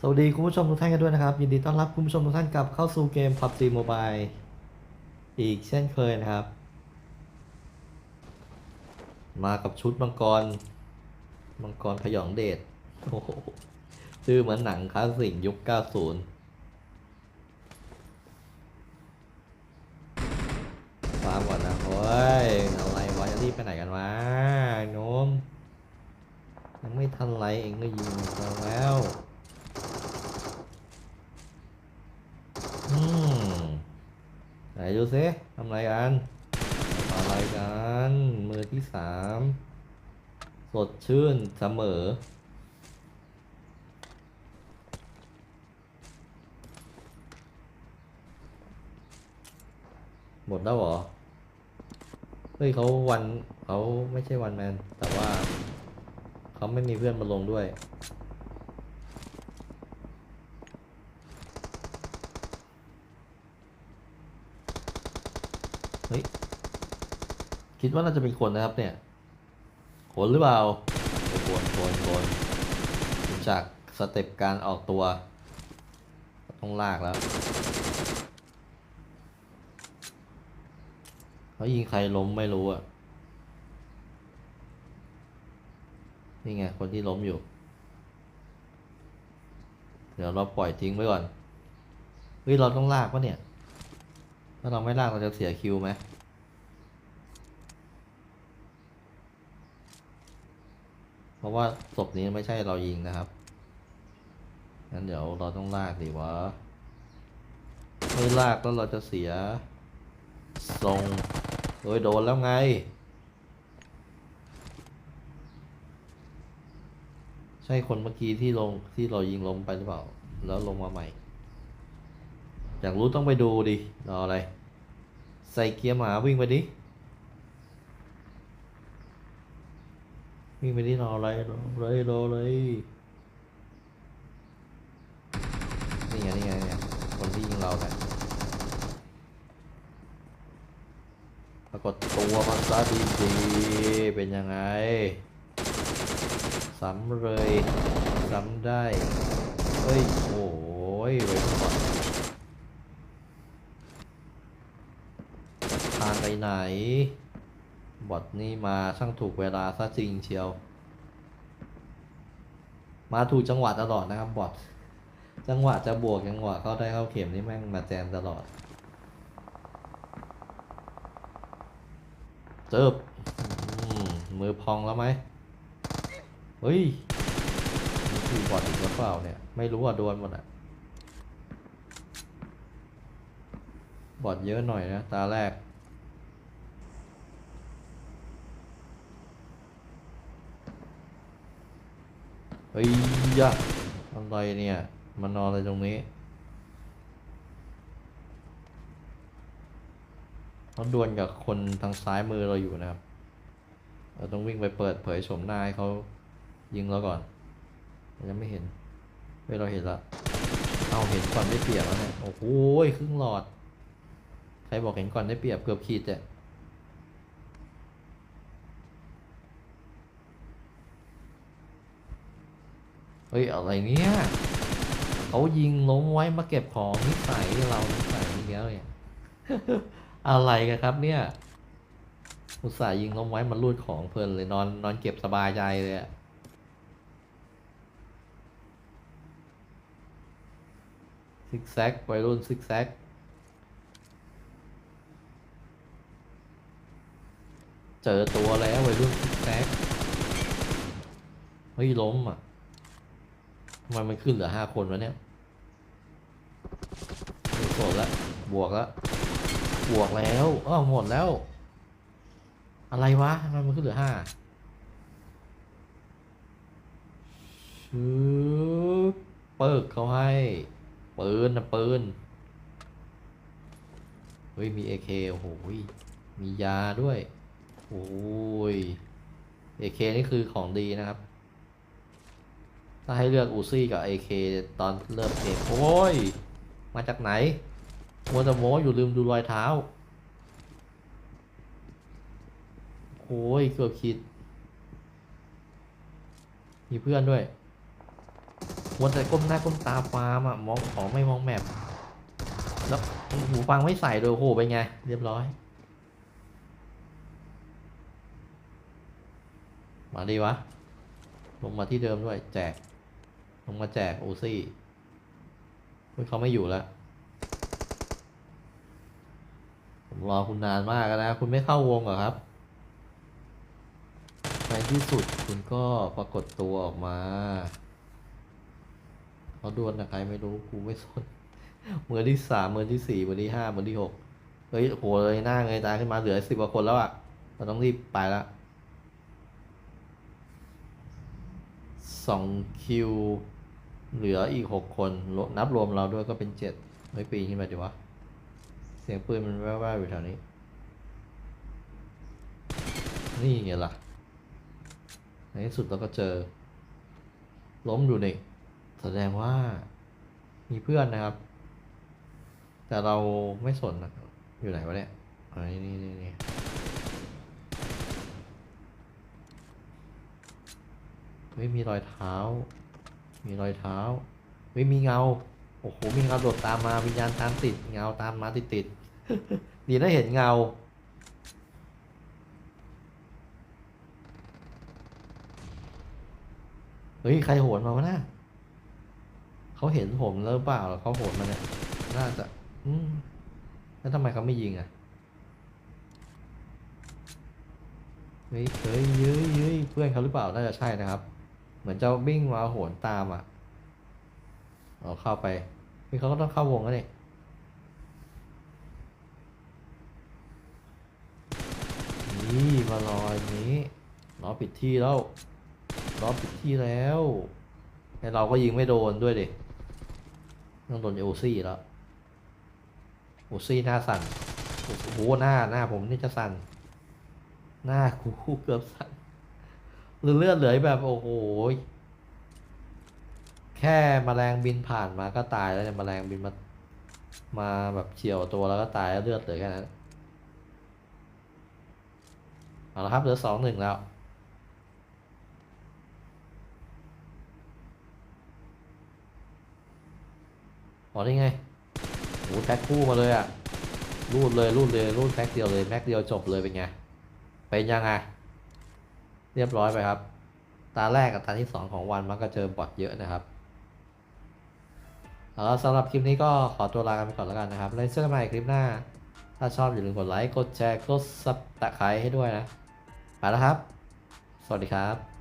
สวัสดีคุณผู้ชมทุกท่านกันด้วยนะครับ ยินดีต้อนรับคุณผู้ชมทุกท่านกลับเข้าสู่เกม PUBG Mobile อีกเช่นเคยนะครับ มากับชุดมังกร มังกรพยองเดชโอ้โหชื่อเหมือนหนังคลาสสิกยุค 90 ฟาร์มก่อนนะโอ้ยอะไรวะจะรีบไปไหนกันวะไอ้โน้ม ยังไม่ทันไรเองก็ยิงมาแล้ว อืม ไหนดูซิทำอะไรกันอะไรกันมือที่สามสดชื่นเสมอ หมดแล้วเหรอ เฮ้ยเขาวันเขาไม่ใช่วันแมน แต่ว่า เขาไม่มีเพื่อนมาลงด้วย ฮ้ย คิดว่าน่าจะเป็นคนนะครับเนี่ย คนหรือเปล่าโอ้คนคนคนดูจากสเต็ปการออกตัว ต้องลากแล้วเขายิงใครล้มไม่รู้อะ นี่ไง คนที่ล้มอยู่ เดี๋ยวเราปล่อยทิ้งไว้ก่อน เฮ้ย เราต้องลากปะเนี่ย ถ้าเราไม่ลากเราจะเสียคิวไหมเพราะว่าศพนี้ไม่ใช่เรายิงนะครับงั้นเดี๋ยวเราต้องลากดีวะไม่ลากแล้วเราจะเสียทรงเฮ้ยโดนแล้วไงใช่คนเมื่อกี้ที่ลงที่เรายิงล้มไปหรือเปล่า แล้วลงมาใหม่ อยากรู้ต้องไปดูดิรออะไร ใส่เกียร์หมาวิ่งไปดิ วิ่งไปดิรออะไรรอเลยรอเลยนี่ไงนี่ไงนี่ไงคนที่ยิงเราเนี่ยปรากฏตัวมันซะดีๆเป็นยังไงซ้ำเลยซ้ำได้ เฮ้ยโอ้ยไว้ก่อนทาง ไปไหน บอทนี่มาช่างถูกเวลาซะจริงเชียว มาถูกจังหวะตลอดนะครับบอทจังหวะจะบวกจังหวะเข้าได้เข้าเข็มนี่แม่งมาแจมตลอดเจิบอืมมือพองแล้วไหมเฮ้ยคือบอดอีกหรือเปล่าเนี่ย ไม่รู้อะโดนหมดอะ บอดเยอะหน่อยนะ ตาแรก เฮ้ยยะอะไรเนี่ยมานอนอะไรตรงนี้เขาดวลกับคนทางซ้ายมือเราอยู่นะครับ เราต้องวิ่งไปเปิดเผยโฉมหน้าให้เขายิงเราก่อนยังไม่เห็นเฮ้ยเราเห็นละเอาเห็นก่อนได้เปรียบแล้วเนี่ยโอ้โหครึ่งหลอด ใครบอกเห็นก่อนได้เปรียบเกือบขีดเนี่ย เฮ้ยอะไรเนี่ยเขายิงล้มไว้มาเก็บของนิสัยเรานิสัยอีกแล้วเนี่ยอะไรกันครับเนี่ย อุตส่าห์ยิงล้มไว้มันรูดของเพลินเลยนอนนอนเก็บสบายใจเลยอะซิกแซกวัยรุ่นซิกแซกเจอตัวแล้ววัยรุ่นซิกแซกเฮ้ยล้มอะ ทำไมมันขึ้นเหลือห้าคนวะเนี่ยไม่โกรธละบวกละบวกแล้วอ้าหมดแล้ว อะไรวะทำไมมันขึ้นเหลือห้าชืบเปิกเขาให้ปืนนะปืนเฮ้ยมีเอเคโอ้โหยมียาด้วยโอ้ยเอเคนี่คือของดีนะครับ ถ้าให้เลือกอูซี่กับเอเคตอนเริ่มเกมโอ้ย มาจากไหนมัวแต่โมอยู่ลืมดูรอยเท้า โอ้ย เกือบคิด มีเพื่อนด้วยวนแต่ก้มหน้าก้มตาฟาร์มอะมองของไม่มองแมพแล้วหูฟังไม่ใส่โดยโอ้โหเป็นไง เรียบร้อย มาดีวะ ลงมาที่เดิมด้วยแจก ลงมาแจกโอซี่เฮ้ยเขาไม่อยู่แล้วผมรอคุณนานมากแล้วนะคุณไม่เข้าวงเหรอครับ ในที่สุดคุณก็ปรากฏตัวออกมาเขาดวลกับใครไม่รู้กูไม่สนเมือที่สามเมือที่สี่เมือที่ห้าเมือที่หกเฮ้ยโหเลยหน้าเงยตาขึ้นมาเหลือสิบกว่าคนแล้วอะเราต้องรีบไปละสองคิว เหลืออีกหกคนนับรวมเราด้วยก็เป็นเจ็ดไม่ปีนขึ้นมาดีวะ เสียงปืนมันแว่วๆอยู่แถวนี้ นี่ไงล่ะ ในที่สุดเราก็เจอ ล้มอยู่นี่แสดงว่ามีเพื่อนนะครับ แต่เราไม่สนนะอยู่ไหนวะเนี่ยอันนี้นี่นี่นี่ไม่มีรอยเท้า มีรอยเท้า ไม่มีเงา โอ้โห มีเงาโดดตามมาวิญญาณตามติด เงาตามมาติดติดดีนะเห็นเงา เฮ้ย ใครโหนมาวะน่ะเขาเห็นผมแล้วหรือเปล่าเขาโหนมาเนี่ย น่าจะ อืม แล้วทำไมเขาไม่ยิงอะ เฮ้ยเฮ้ยเย้ยเย้ยเพื่อนเขาหรือเปล่า น่าจะใช่นะครับ เหมือนจะวิ่งมาโหนตามอะเอาเข้าไปนี่เขาก็ต้องเข้าวงแล้วนี่นี่มารออย่างนี้รอปิดที่แล้วรอปิดที่แล้วไอเราก็ยิงไม่โดนด้วยดิต้องโดนโอซี่แล้วโอซี่หน้าสั่นโอ้โหหน้าหน้าผมนี่จะสั่นหน้ากูเกือบสั่น เลือดเลือดเหลือแบบโอ้โหแค่แมลงบินผ่านมาก็ตายแล้วเนี่ยแมลงบินมามาแบบเฉียวตัวแล้วก็ตายแล้วเลือดเหลือแค่นั้นเอาละครับเหลือสองหนึ่งแล้วอ๋อนี่ไงโอ้แท็กคู่มาเลยอะรูดเลยรูดเลยรูดแม็กเดียวเลยแม็กเดียวจบเลยเป็นไง เป็นยังไง เรียบร้อยไปครับ ตาแรกกับตาที่สองของวันมันก็เจอบอทเยอะนะครับเอาละสำหรับคลิปนี้ก็ขอตัวลากันไปก่อนแล้วกันนะครับแล้วเจอกันใหม่คลิปหน้า ถ้าชอบอย่าลืมกดไลค์ กดแชร์ กดซับตะไคร้ให้ด้วยนะ ไปแล้วครับ สวัสดีครับ